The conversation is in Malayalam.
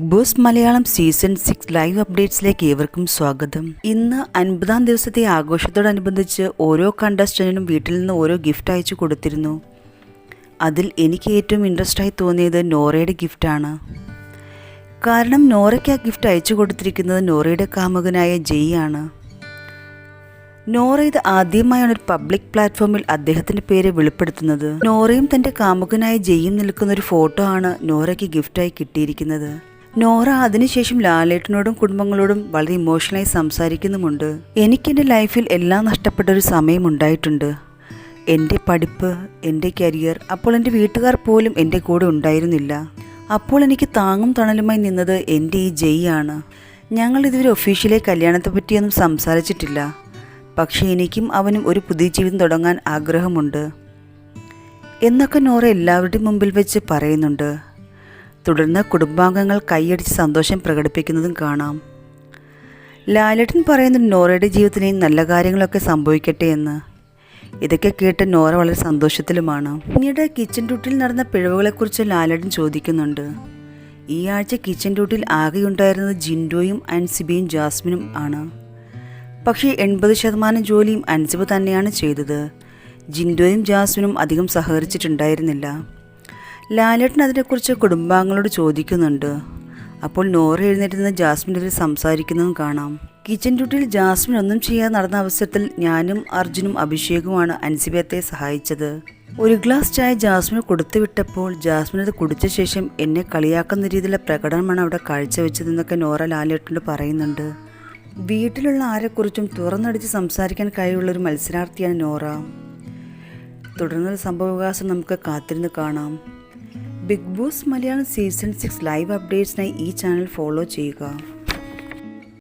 Boss Malayalam season six live അപ്ഡേറ്റ്സിലേക്ക് ഏവർക്കും സ്വാഗതം. ഇന്ന് അൻപതാം ദിവസത്തെ ആഘോഷത്തോടനുബന്ധിച്ച് ഓരോ കണ്ടസ്റ്റന്റിനും വീട്ടിൽ നിന്ന് ഓരോ ഗിഫ്റ്റ് അയച്ചു കൊടുത്തിരുന്നു. അതിൽ എനിക്ക് ഏറ്റവും ഇൻട്രസ്റ്റ് ആയി തോന്നിയത് നോറയുടെ ഗിഫ്റ്റാണ് കാരണം നോറയ്ക്ക് ആ ഗിഫ്റ്റ് അയച്ചു കൊടുത്തിരിക്കുന്നത് നോറയുടെ കാമുകനായ ജയ് ആണ്. നോറ ഇത് ആദ്യമായാണ് ഒരു പബ്ലിക് പ്ലാറ്റ്ഫോമിൽ അദ്ദേഹത്തിന്റെ പേര് വെളിപ്പെടുത്തുന്നത്. നോറയും തന്റെ കാമുകനായ ജയ്യും നിൽക്കുന്ന ഒരു ഫോട്ടോ ആണ് നോറയ്ക്ക് ഗിഫ്റ്റായി കിട്ടിയിരിക്കുന്നത്. നോറ അതിനുശേഷം ലാലേട്ടനോടും കുടുംബങ്ങളോടും വളരെ ഇമോഷണലായി സംസാരിക്കുന്നുമുണ്ട്. എനിക്കെന്റെ ലൈഫിൽ എല്ലാം നഷ്ടപ്പെട്ട ഒരു സമയമുണ്ടായിട്ടുണ്ട് എന്റെ പഠിപ്പ് എന്റെ കരിയർ അപ്പോൾ എന്റെ വീട്ടുകാർ പോലും എന്റെ കൂടെ ഉണ്ടായിരുന്നില്ല. അപ്പോൾ എനിക്ക് താങ്ങും തണലുമായി നിന്നത് എന്റെ ഈ ജയ് ആണ്. ഞങ്ങൾ ഇതുവരെ ഒഫീഷ്യലി കല്യാണത്തെ പറ്റിയൊന്നും സംസാരിച്ചിട്ടില്ല. പക്ഷേ എനിക്കും അവനും ഒരു പുതിയ ജീവിതം തുടങ്ങാൻ ആഗ്രഹമുണ്ട്. എന്നൊക്കെ നോറ എല്ലാവരുടെയും മുമ്പിൽ വെച്ച് പറയുന്നുണ്ട്. തുടർന്ന് കുടുംബാംഗങ്ങൾ കൈയടിച്ച് സന്തോഷം പ്രകടിപ്പിക്കുന്നതും കാണാം. ലാലേട്ടൻ പറയുന്നു നോറയുടെ ജീവിതത്തിന് നല്ല കാര്യങ്ങളൊക്കെ സംഭവിക്കട്ടെ എന്ന്. ഇതൊക്കെ കേട്ട് നോറ വളരെ സന്തോഷത്തിലുമാണ്. പിന്നീട് കിച്ചൺ ഡ്യൂട്ടിയിൽ നടന്ന പിഴവുകളെക്കുറിച്ച് ലാലേട്ടൻ ചോദിക്കുന്നുണ്ട്. ഈ ആഴ്ച കിച്ചൺ ഡ്യൂട്ടിയിൽ ആകെയുണ്ടായിരുന്നത് ജിൻഡോയും അൻസിബിയും ജാസ്മിനും ആണ്. പക്ഷേ എൺപത് ശതമാനം ജോലിയും അൻസിബ് തന്നെയാണ് ചെയ്തത്. ജിൻഡോയും ജാസ്മിനും അധികം സഹകരിച്ചിട്ടുണ്ടായിരുന്നില്ല. ലാലേട്ടൻ അതിനെക്കുറിച്ച് കുടുംബാംഗങ്ങളോട് ചോദിക്കുന്നുണ്ട്. അപ്പോൾ നോറ എഴുന്നേറ്റുന്ന ജാസ്മിന്റെ അതിൽ സംസാരിക്കുന്നതും കാണാം. കിച്ചൺ ഡ്യൂട്ടിയിൽ ജാസ്മിൻ ഒന്നും ചെയ്യാതെ നടന്ന അവസരത്തിൽ ഞാനും അർജുനും അഭിഷേകുമാണ് അൻസിബത്തെ സഹായിച്ചത്. ഒരു ഗ്ലാസ് ചായ ജാസ്മിന് കൊടുത്തു വിട്ടപ്പോൾ ജാസ്മിൻ അത് കുടിച്ച ശേഷം എന്നെ കളിയാക്കുന്ന രീതിയിലുള്ള പ്രകടനമാണ് അവിടെ കാഴ്ചവെച്ചതെന്നൊക്കെ നോറ ലാലേട്ടനോട് പറയുന്നുണ്ട്. വീട്ടിലുള്ള ആരെക്കുറിച്ചും തുറന്നടിച്ച് സംസാരിക്കാൻ കഴിവുള്ള ഒരു മത്സരാർത്ഥിയാണ് നോറ. തുടർന്നൊരു സംഭവവികാസം നമുക്ക് കാത്തിരുന്ന് കാണാം. Bigg Boss Malayalam season six live അപ്ഡേറ്റ്സിനായി ഈ ചാനൽ ഫോളോ ചെയ്യുക.